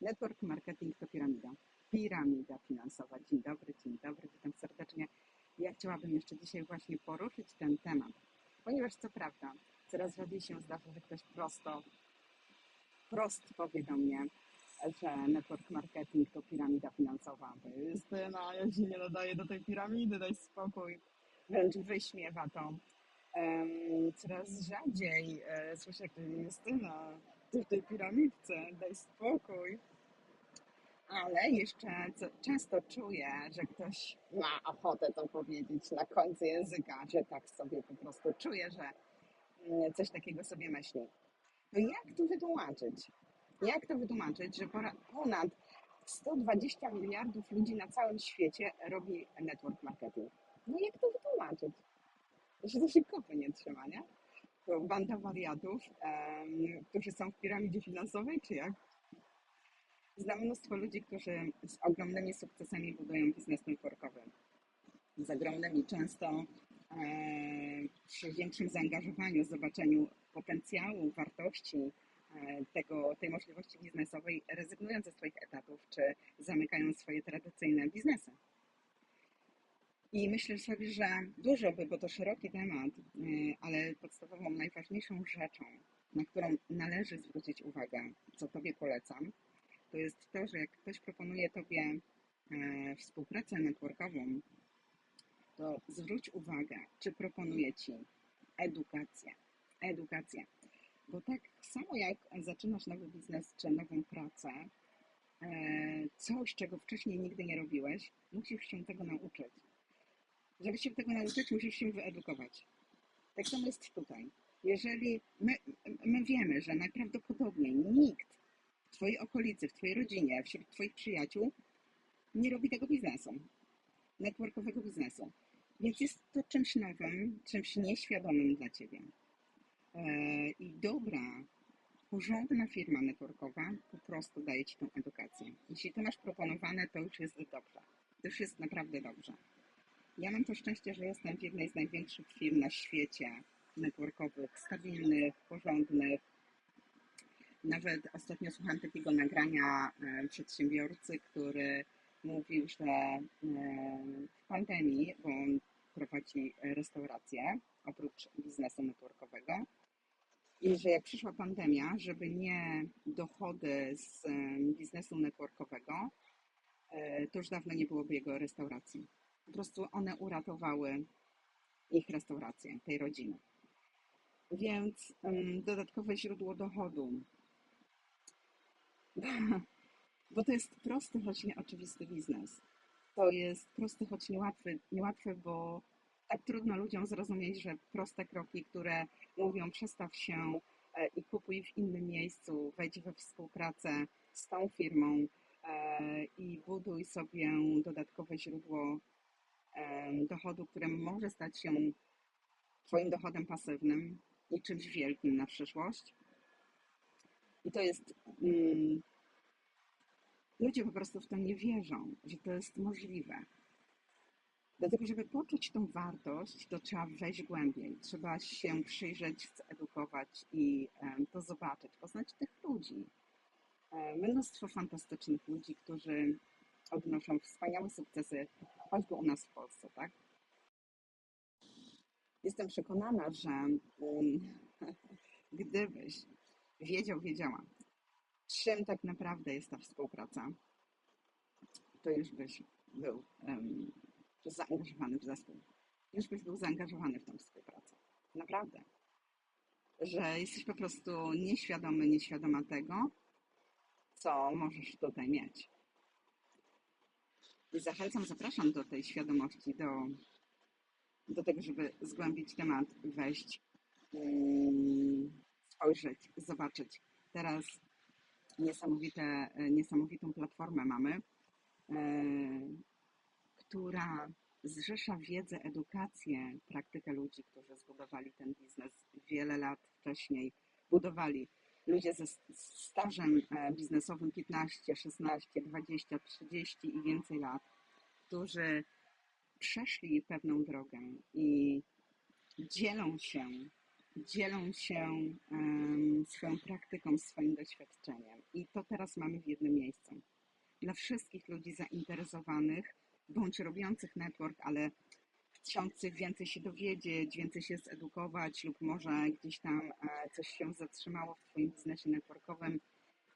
Network marketing to piramida. Piramida finansowa. Dzień dobry, dzień dobry, witam serdecznie. Ja chciałabym jeszcze dzisiaj właśnie poruszyć ten temat, ponieważ co prawda coraz rzadziej się zdarza, że ktoś prosto, prost powie do mnie, że network marketing to piramida finansowa. To jest, no ja się nie nadaję do tej piramidy, daj spokój. Wręcz wyśmiewa to. Um, coraz rzadziej e, słyszę, to Justyna, ty w tej piramidce, daj spokój. Ale jeszcze często czuję, że ktoś ma ochotę to powiedzieć na końcu języka, że tak sobie po prostu czuję, że mm, coś takiego sobie myśli. No jak to wytłumaczyć? Jak to wytłumaczyć, że ponad 120 miliardów ludzi na całym świecie robi network marketing? No jak to wytłumaczyć? Że to się kopy nie trzyma, nie? To banda wariatów, um, którzy są w piramidzie finansowej, czy jak? Znam mnóstwo ludzi, którzy z ogromnymi sukcesami budują biznes networkowy. Z ogromnymi, często e, przy większym zaangażowaniu, zobaczeniu potencjału, wartości e, tego, tej możliwości biznesowej, rezygnują ze swoich etatów, czy zamykają swoje tradycyjne biznesy. I myślę sobie, że dużo by, bo to szeroki temat, e, ale podstawową, najważniejszą rzeczą, na którą należy zwrócić uwagę, co Tobie polecam, to jest to, że jak ktoś proponuje Tobie e, współpracę networkową, to zwróć uwagę, czy proponuje Ci edukację. Edukację. Bo tak samo jak zaczynasz nowy biznes czy nową pracę, e, coś, czego wcześniej nigdy nie robiłeś, musisz się tego nauczyć. Żeby się tego nauczyć, musisz się wyedukować. Tak samo jest tutaj. Jeżeli my, my wiemy, że najprawdopodobniej nikt w Twojej okolicy, w Twojej rodzinie, wśród Twoich przyjaciół nie robi tego biznesu, networkowego biznesu. Więc jest to czymś nowym, czymś nieświadomym dla Ciebie. E, I dobra, porządna firma networkowa po prostu daje Ci tą edukację. Jeśli to masz proponowane, to już jest dobrze. To już jest naprawdę dobrze. Ja mam to szczęście, że jestem w jednej z największych firm na świecie networkowych, stabilnych, porządnych, nawet ostatnio słuchałam takiego nagrania e, przedsiębiorcy, który mówił, że e, w pandemii, bo on prowadzi restaurację oprócz biznesu networkowego, i że jak przyszła pandemia, żeby nie dochody z e, biznesu networkowego, to już dawno nie byłoby jego restauracji. Po prostu one uratowały ich restaurację, tej rodziny. Więc um, dodatkowe źródło dochodu bo to jest prosty, choć nieoczywisty biznes. To jest prosty, choć niełatwy, niełatwy, bo tak trudno ludziom zrozumieć, że proste kroki, które mówią przestaw się e, i kupuj w innym miejscu, wejdź we współpracę z tą firmą e, i buduj sobie dodatkowe źródło dochodu, które może stać się Twoim dochodem pasywnym i czymś wielkim na przyszłość. I to jest mm, Ludzie po prostu w to nie wierzą, że to jest możliwe. Dlatego, żeby poczuć tą wartość, to trzeba wejść głębiej. Trzeba się przyjrzeć, zedukować i to zobaczyć, poznać tych ludzi. E, mnóstwo fantastycznych ludzi, którzy odnoszą wspaniałe sukcesy, choćby u nas w Polsce, tak? Jestem przekonana, że gdybyś wiedział, wiedziała, czym tak naprawdę jest ta współpraca, to już byś był um, zaangażowany w zespół. Już byś był zaangażowany w tę współpracę. Naprawdę. Że jesteś po prostu nieświadomy, nieświadoma tego, co możesz tutaj mieć. Zachęcam, zapraszam do tej świadomości, do, do tego, żeby zgłębić temat, wejść, um, spojrzeć, zobaczyć. Teraz niesamowite, niesamowitą platformę mamy, e, która zrzesza wiedzę, edukację, praktykę ludzi, którzy zbudowali ten biznes wiele lat wcześniej, budowali. Ludzie ze stażem e, biznesowym 15, 16, 20, 30 i więcej lat, którzy przeszli pewną drogę i dzielą się dzielą się em, swoją praktyką, swoim doświadczeniem. I to teraz mamy w jednym miejscu. Dla wszystkich ludzi zainteresowanych, bądź robiących network, ale chcących więcej się dowiedzieć, więcej się zedukować, lub może gdzieś tam e, coś się zatrzymało w Twoim biznesie networkowym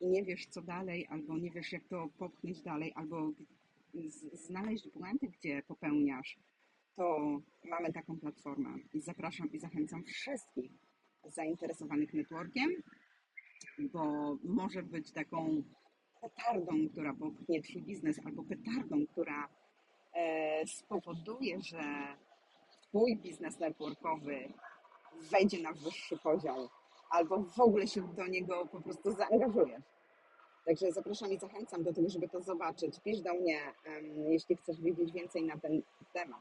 i nie wiesz co dalej, albo nie wiesz jak to popchnąć dalej, albo znaleźć błędy, gdzie popełniasz, to mamy taką platformę. I zapraszam i zachęcam wszystkich zainteresowanych networkiem, bo może być taką petardą, która popchnie Twój biznes, albo petardą, która spowoduje, że Twój biznes networkowy wejdzie na wyższy poziom, albo w ogóle się do niego po prostu zaangażujesz. Także zapraszam i zachęcam do tego, żeby to zobaczyć. Pisz do mnie, jeśli chcesz wiedzieć więcej na ten temat.